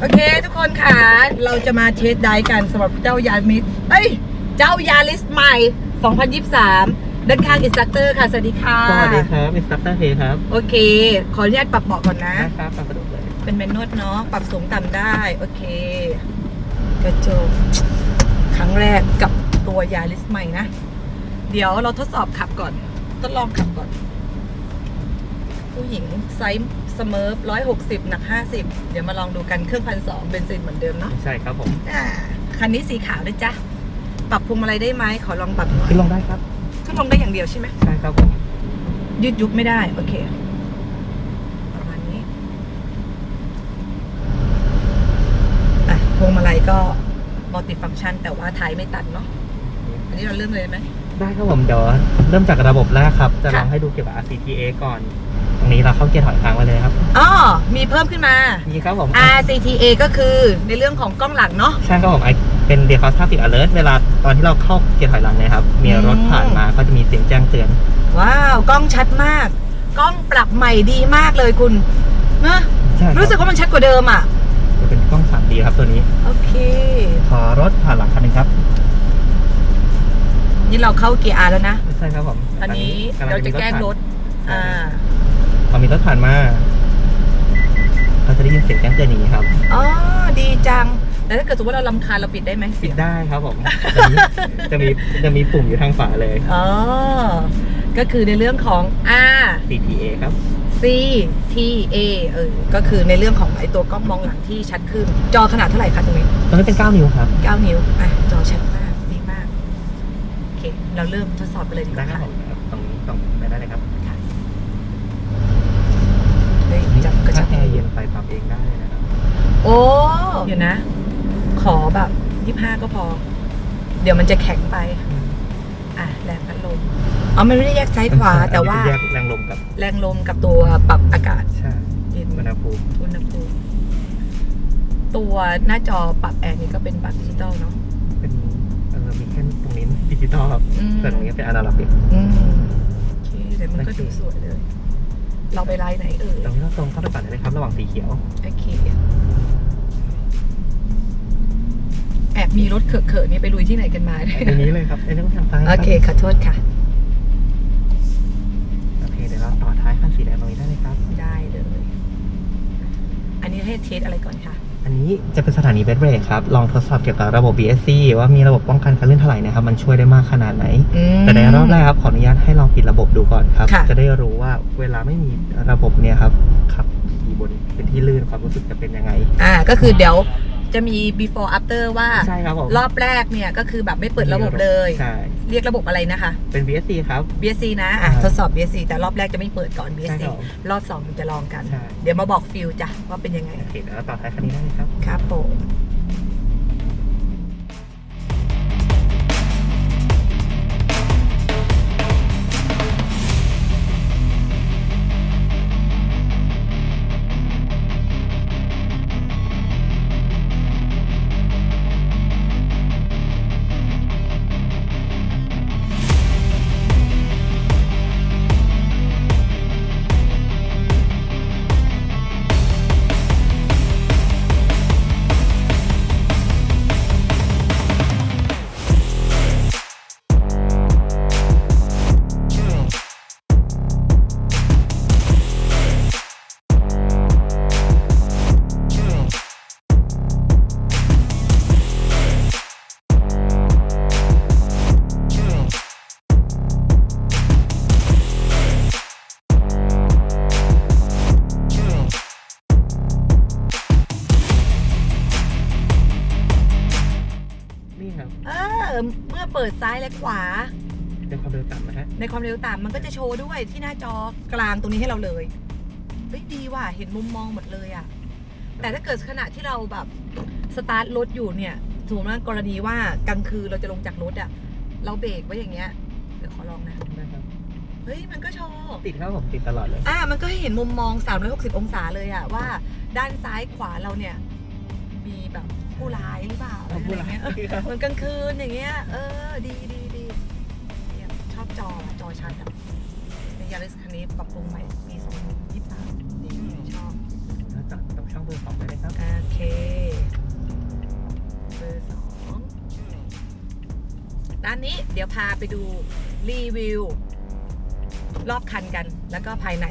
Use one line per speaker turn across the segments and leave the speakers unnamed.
โอเค ทุกคนค่ะ เราจะมาเทสไดฟ์กันสำหรับเจ้ายามิสเอ้ย เจ้ายาลิสใหม่ 2023 ด้านข้างอินสตัคเตอร์ค่ะ สวัสดีค่ะ
สวัสดีครับอินสตัคเตอร์เฮครับ
โอเค ขออนุญาตปรับเบาะก่อนนะ
นะครับฟังกระดูกเลย
เป็นแมนนวดเนาะ ปรับสูงต่ำได้ โอเค กระจก ครั้งแรกกับตัวยาลิสใหม่นะ เดี๋ยวเราทดสอบขับก่อน ทดลองขับก่อน ผู้หญิงไซส์ สเมิร์ฟร้อยหกสิบหนักห้าสิบเดี๋ยวมาลองดูกันเครื่องพันสองเบนซินเหมือนเดิมเนาะ
ใช่ครับผม
อ่าคันนี้สีขาวด้วยจ้ะปรับพวงมาลัยได้ไหมขอลองปรับหน่อย
ขึ้นลงได้ครับ
ขึ้นลงได้อย่างเดียวใช่ไหม
ใช่ครับผม
ยืดยุบไม่ได้โอเคประมาณนี้อะพวงมาลัยก็มัลติฟัง c t ชัน แต่ว่าท้ายไม่ตัดเนาะอันนี้เราเริ่มเลยไหม
ได้ครับผมเดี๋ยวเริ่มจากระบบแรกครับ จะลอง
ค่ะ
ให้ดูเกี่ยวกับ RCTA ก่อน ตรงนี้เราเข้าเกียร์ถอยค้างไว้เลยครับ
อ๋อมีเพิ่มขึ้นมา
นี่ครับผม
RCTA ก็คือในเรื่องของกล้องหลังเนาะ
ใช่ครับผมไอเป็น Default Traffic Alert เวลาตอนที่เราเข้าเกียร์ถอยหลังเนี่ยครับ มีรถผ่านมาก็จะมีเสียงแจ้งเตือน
ว้าว กล้องชัดมาก กล้องปรับใหม่ดีมากเลยคุณเนอะ
ใช่คบ
รู้สึกว่ามันชัดกว่าเดิมอะ
จะเป็นกล้อง 3D ครับตัวนี้
โอเค
ขอรถผ่านหลังคันหนึงครับ
นี่เราเข้าเกียร์ R แล้วนะ
ใช่ครับผม
อันนี้ำเราจะแกล้งรถ
ผ่าน
อ่า
พอมีรถผ่านมาเราจะได้ยินเสียงแจ้งเตือนอย่างนี้ครับ
อ๋อ ดีจังแต่ถ้าเกิดสมมติเราลำคาญเราปิดได้ไหม
ปิดได้ครับผมจะมีจะมีปุ่มอยู่ทางฝาเลย
อ๋อ ก็คือในเรื่องของ R
CTA ครับ
C T A เออ ก็คือในเรื่องของไอตัวกล้องมองหลังที่ชัดขึ้น จอขนาดเท่าไหร่คะตรงนี้
ตรงนี้เป็น 9 นิ้วครับ
9 นิ้ว อะ จอชัดมาก ดีมาก โอเค เราเริ่มทดสอบไปเลยดีก
ได้
ว่า
ครับ
ค่ะ
ผมตรงนี้ตรงไปได้เลยครับ
ค่ะเฮ้ย จับกระชั
ถ้า
บ
แอร์เย็นไฟปรับเองได้นะครับ
โอ้เดี๋ยวนะ ขอแบบ25ก็พอ เดี๋ยวมันจะแข็งไป อะแรงพัดลมอ๋อมันไม่ได้แยกซ้ายขวา แต่ว่า
อันนี้จะแยกแรงลมกับ
แรงลมกับตัวปรับอากาศ
ใช่
เย็น
อุณหภูมิ
อุณหภูมิตัวหน้าจอปรับแอร์นี่ก็เป็นปรับดิจิตอลเนาะ
เป็นเออมีแค่ตรงนี้ดิจิตอลครับ
อืม
แต่ตรงนี้เป็นอนาล็อกอีก
อืมโอเคแต่มันก็ดูสวยเลย เราไปไลน์ไหนเอ่ย
ตรงนี้เราตรงเข้าไปก่อนได้เลยครับ ระหว่างสีเขียว
โอเค แอบมีรถเขอะๆนี่ไปลุยที่ไหนกันมาเนี่ย
ตรงนี้เลยครับไอ้เรื่องทางซ้าย
โอเค ขอโทษค่ะ
โอเค เดี๋ยวเราต่อท้ายคันสีแดงตรงนี้ได้เลยครับ
ได้เลย อันนี้ให้เทสอะไรก่อนค่ะ
อันนี้จะเป็นสถานีเบรกครับ ลองทดสอบเกี่ยวกับระบบ BSC ว่ามีระบบป้องกันการลื่นถลายนะครับ มันช่วยได้มากขนาดไหน
อืม
แต่ในรอบแรกครับ ขออนุญาตให้ลองปิดระบบดูก่อนครับ
ค่ะ
จะได้รู้ว่าเวลาไม่มีระบบเนี่ยครับขับขี่บนเป็นที่ลื่นความรู้สึกจะเป็นยังไง
อ่าก็คือเดี๋ยว จะมี before after ว่า
ใช่ครับผม
รอบแรกเนี่ยก็คือแบบไม่เปิดระบบเลย
ใช่
เรียกระบบอะไรนะคะ
เป็น BSC ครับ
BSC นะอะ
ใช่
ทดสอบ BSC แต่รอบแรกจะไม่เปิดก่อน
ใช่
BSC
ครับ
รอบ2ถึงจะลองกัน
ใช่
เดี๋ยวมาบอกฟิลจ้ะว่าเป็นยังไง
โอเคเดี๋ยวเราต่อท้ายคันนี้ได้เลยครับ
ครับผม เมื่อเปิดซ้ายและขวา
เป็นความเร็วต่ำนะฮะ
ในความเร็วต่ำมันก็จะโชว์ด้วยที่หน้าจอกลางตรงนี้ให้เราเลยเฮ้ยดีว่ะเห็นมุมมองหมดเลยอะแต่ถ้าเกิดขณะที่เราแบบสตาร์ทรถอยู่เนี่ยสมมติว่ากรณีว่ากลางคืนเราจะลงจากรถอะเราเบรกไว้อย่างเงี้ยเดี๋ยวขอลองนะ
ได้ครับ
เฮ้ยมันก็โชว์
ติดครับผมติดตลอดเลย
อ่ามันก็ให้เห็นมุมมอง 360 องศาเลยอะว่า ด้านซ้ายขวาเราเนี่ยมีแบบ ผู้ร้ายหรือเปล่าอะไรอย่างเงี้ยเหมือนกลางคืนอย่างเงี้ย เออ ดีดีดีชอบจอจอชัดอะในยาริสคันนี้ปรับปรุงใหม่ปีสองพันยี่สิบสามดีชอบ
แล้วจัดตรงช่องเบอร์สองได้ไหมครับ
โอเค เบอร์สอง
ด้านนี้เดี๋ยวพาไปดูรีวิว รอบคันกัน แล้วก็ภายใน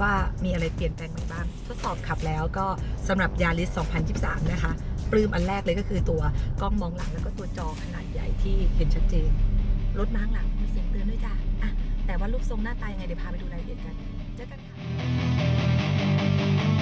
ว่ามีอะไรเปลี่ยนแปลงไปบ้าง ทดสอบขับแล้วก็สำหรับยาริส 2023 นะคะ ปลื้มอันแรกเลยก็คือตัวกล้องมองหลังแล้วก็ตัวจอขนาดใหญ่ที่เห็นชัดเจน รถม้าข้างหลังมีเสียงเตือนด้วยจ้ะอะแต่ว่ารูปทรงหน้าตายังไงเดี๋ยวพาไปดูรายละเอียดกัน เจอกันค่ะ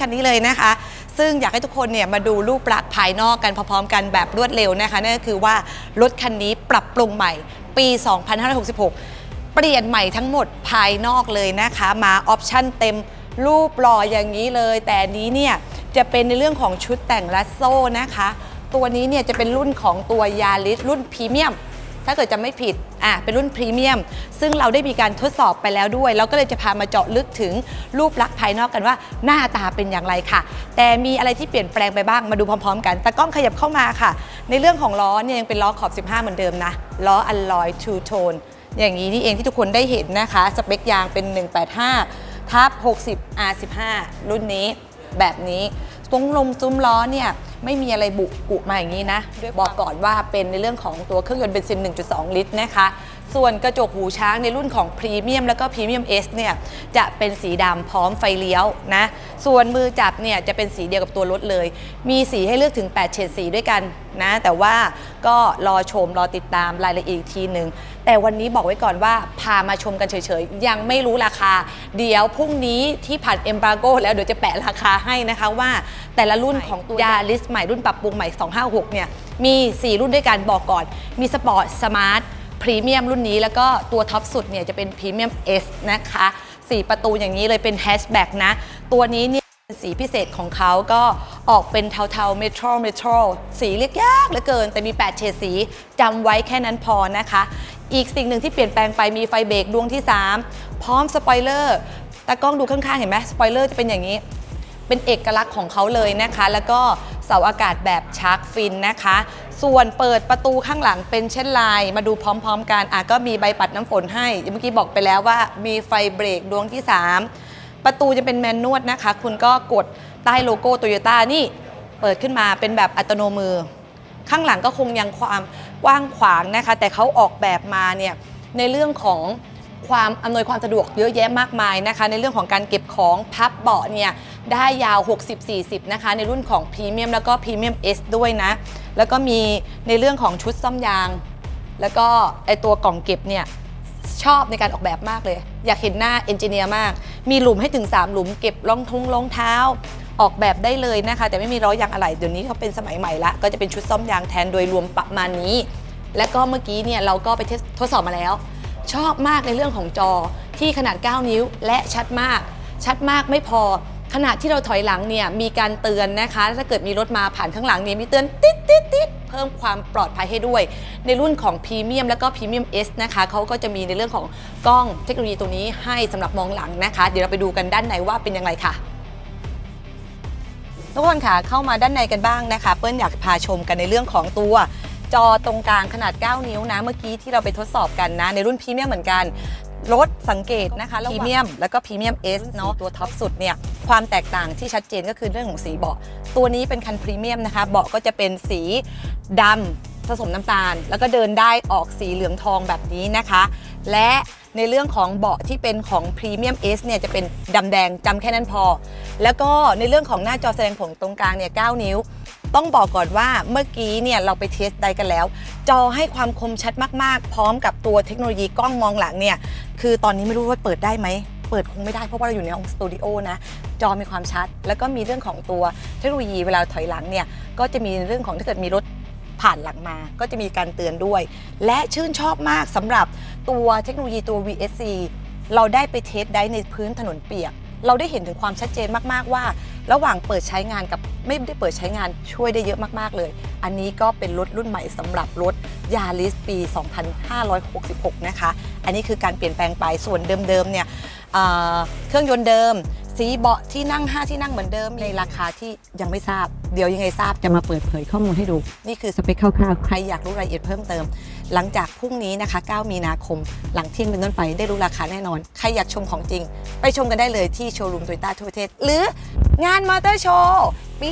คันนี้เลยนะคะ ซึ่งอยากให้ทุกคนเนี่ยมาดูรูปลักษณ์ภายนอกกันพร้อมๆกันแบบรวดเร็วนะคะนั่นก็คือว่ารถคันนี้ปรับปรุงใหม่ปี 2566 เปลี่ยนใหม่ทั้งหมดภายนอกเลยนะคะ มาออปชั่นเต็มรูปหล่ออย่างนี้เลย แต่นี้เนี่ยจะเป็นในเรื่องของชุดแต่งแลัสโซ่นะคะ ตัวนี้เนี่ยจะเป็นรุ่นของตัวยาริสรุ่นพรีเมียม ถ้าเกิดจะไม่ผิดอะเป็นรุ่นพรีเมียม ซึ่งเราได้มีการทดสอบไปแล้วด้วย เราก็เลยจะพามาเจาะลึกถึงรูปลักษณ์ภายนอกกันว่าหน้าตาเป็นอย่างไรค่ะ แต่มีอะไรที่เปลี่ยนแปลงไปบ้างมาดูพร้อม ๆ กันตากล้องขยับเข้ามาค่ะ ในเรื่องของล้อเนี่ยยังเป็นล้อขอบ 15 เหมือนเดิมนะล้ออัลลอยทูโทนอย่างนี้นี่เองที่ทุกคนได้เห็นนะคะสเปคยางเป็น 185ทับ60 R15 รุ่นนี้แบบนี้ตรงลมซุ้มล้อเนี่ย ไม่มีอะไรบุกุมาอย่างนี้นะด้วยบอกก่อนว่าเป็นในเรื่องของตัวเครื่องยนต์เบนซิน 1.2 ลิตรนะคะ ส่วนกระจกหูช้างในรุ่นของพรีเมียมแล้วก็พรีเมียม S เนี่ยจะเป็นสีดำพร้อมไฟเลี้ยวนะ ส่วนมือจับเนี่ยจะเป็นสีเดียวกับตัวรถเลย มีสีให้เลือกถึง 8 เฉดสีด้วยกันนะ แต่ว่าก็รอชมรอติดตามรายละเอียดอีกทีหนึ่ง แต่วันนี้บอกไว้ก่อนว่าพามาชมกันเฉยๆ ยังไม่รู้ราคา เดี๋ยวพรุ่งนี้ที่ผ่านเอ b บ r โกแล้วเดี๋ยวจะแปะราคาให้นะคะว่า แต่ละรุ่นของตัวยาลิสใหม่รุ่นปรับปรุงใหม่ 256 เนี่ยมี 4 รุ่นด้วยกันบอกก่อน มีสปอร์ตสมาร์ท พรีเมียมรุ่นนี้แล้วก็ตัวท็อปสุดเนี่ยจะเป็นพรีเมียม S นะคะ 4 ประตูอย่างนี้เลยเป็นแฮชแบ็กนะ ตัวนี้เนี่ยสีพิเศษของเขาก็ออกเป็นเทาๆเมโทรเมโทรสีเรียกยากเหลือเกิน แต่มี 8 เฉดสีจำไว้แค่นั้นพอนะคะ อีกสิ่งหนึ่งที่เปลี่ยนแปลงไปมีไฟเบรกดวงที่ 3 พร้อมสปอยเลอร์ตากล้องดูข้างๆ เห็นไหมสปอยเลอร์จะเป็นอย่างนี้ เป็นเอกลักษณ์ของเขาเลยนะคะ แล้วก็ เสาอากาศแบบชาร์กฟินนะคะ ส่วนเปิดประตูข้างหลังเป็นเช่นลายมาดูพร้อมๆกันอะก็มีใบปัดน้ำฝนให้เมื่อกี้บอกไปแล้วว่ามีไฟเบรกดวงที่ 3 ประตูจะเป็นแมนนวลนะคะ คุณก็กดใต้โลโก้โตโยต้านี่เปิดขึ้นมาเป็นแบบอัตโนมือ ข้างหลังก็คงยังความกว้างขวางนะคะ แต่เขาออกแบบมาเนี่ยในเรื่องของ ความอำนวยความสะดวกเยอะแยะมากมายนะคะ ในเรื่องของการเก็บของพับเบาะเนี่ยได้ยาว 60-40 นะคะ ในรุ่นของพรีเมียมแล้วก็พรีเมียม S ด้วยนะ แล้วก็มีในเรื่องของชุดซ่อมยาง แล้วก็ไอตัวกล่องเก็บเนี่ยชอบในการออกแบบมากเลย อยากเห็นหน้าเอนจิเนียร์มาก มีหลุมให้ถึง 3 หลุมเก็บรองทุงรองเท้าออกแบบได้เลยนะคะ แต่ไม่มีล้อยยางอะไรเดี๋ยวนี้เขาเป็นสมัยใหม่ละก็จะเป็นชุดซ่อมยางแทนโดยรวมประมาณนี้ และก็เมื่อกี้เนี่ยเราก็ไปทดสอบมาแล้ว ชอบมากในเรื่องของจอที่ขนาด 9 นิ้วและชัดมาก ชัดมากไม่พอ ขณะที่เราถอยหลังเนี่ยมีการเตือนนะคะ ถ้าเกิดมีรถมาผ่านข้างหลังเนี่ยมีเตือนติดติดติ๊ดเพิ่มความปลอดภัยให้ด้วย ในรุ่นของพรีเมียมแล้วก็พรีเมียม S นะคะเขาก็จะมีในเรื่องของกล้องเทคโนโลยีตัวนี้ให้สำหรับมองหลังนะคะ เดี๋ยวเราไปดูกันด้านในว่าเป็นยังไงค่ะทุกคนค่ะเข้ามาด้านในกันบ้างนะคะ เปิ้ลอยากพาชมกันในเรื่องของตัว จอตรงกลางขนาด 9 นิ้วนะเมื่อกี้ที่เราไปทดสอบกันนะ ในรุ่นพรีเมียมเหมือนกันรถสังเกตนะคะพรีเมียมแล้วก็พรีเมียม S เนาะตัวท็อปสุดเนี่ยความแตกต่างที่ชัดเจนก็คือเรื่องของสีเบาะ ตัวนี้เป็นคันพรีเมียมนะคะ เบาะก็จะเป็นสีดำผสมน้ำตาล แล้วก็เดินได้ออกสีเหลืองทองแบบนี้นะคะ และในเรื่องของเบาะที่เป็นของพรีเมียม S เนี่ยจะเป็นดำแดงจำแค่นั้นพอ แล้วก็ในเรื่องของหน้าจอแสดงผลตรงกลางเนี่ย 9 นิ้ว ต้องบอกก่อนว่าเมื่อกี้เนี่ยเราไปเทสได้กันแล้ว จอให้ความคมชัดมากๆ พร้อมกับตัวเทคโนโลยีกล้องมองหลังเนี่ยคือตอนนี้ไม่รู้ว่าเปิดได้ไหมเปิดคงไม่ได้เพราะว่าเราอยู่ในห้องสตูดิโอนะจอมีความชัด แล้วก็มีเรื่องของตัวเทคโนโลยีเวลาถอยหลังเนี่ยก็จะมีเรื่องของถ้าเกิดมีรถผ่านหลังมาก็จะมีการเตือนด้วย และชื่นชอบมากสำหรับตัวเทคโนโลยีตัว VSC เราได้ไปเทสได้ในพื้นถนนเปียก เราได้เห็นถึงความชัดเจนมาก ๆ ว่า ระหว่างเปิดใช้งานกับไม่ได้เปิดใช้งานช่วยได้เยอะมากๆเลย อันนี้ก็เป็นรถรุ่นใหม่สำหรับรถยาริสปี 2566 นะคะ อันนี้คือการเปลี่ยนแปลงไปส่วนเดิมๆเนี่ยเเครื่องยนต์เดิม สีเบาะที่นั่ง 5 ที่นั่งเหมือนเดิมในราคาที่ยังไม่ทราบ เดี๋ยวยังไงทราบจะมาเปิดเผยข้อมูลให้ดู นี่คือสเปคคร่าวๆ ใครอยากรู้รายละเอียดเพิ่มเติม หลังจากพรุ่งนี้นะคะ 9 มีนาคม หลังเที่ยงเป็นต้นไปได้รู้ราคาแน่นอน ใครอยากชมของจริง ไปชมกันได้เลยที่โชว์รูมโตโยต้าทั่วประเทศ หรืองานมอเตอร์โชว์ปี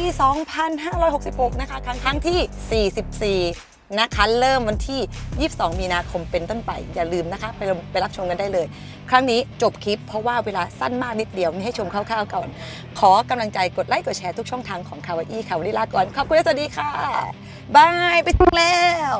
2566 นะคะ ครั้งครั้งที่ 44 นะคะ เริ่มวันที่ 22 มีนาคมเป็นต้นไป อย่าลืมนะคะ ไปรไปรับชมกันได้เลย ครั้งนี้จบคลิปเพราะว่าเวลาสั้นมากนิดเดียวนี่ให้ชมคร่าวๆก่อน ขอกำลังใจกดไลค์กดแชร์ทุกช่องทางของคาวาอี้ค่ะวันนี้ลาก่อนขอบคุณและสวัสดีค่ะบายไปถึงแล้ว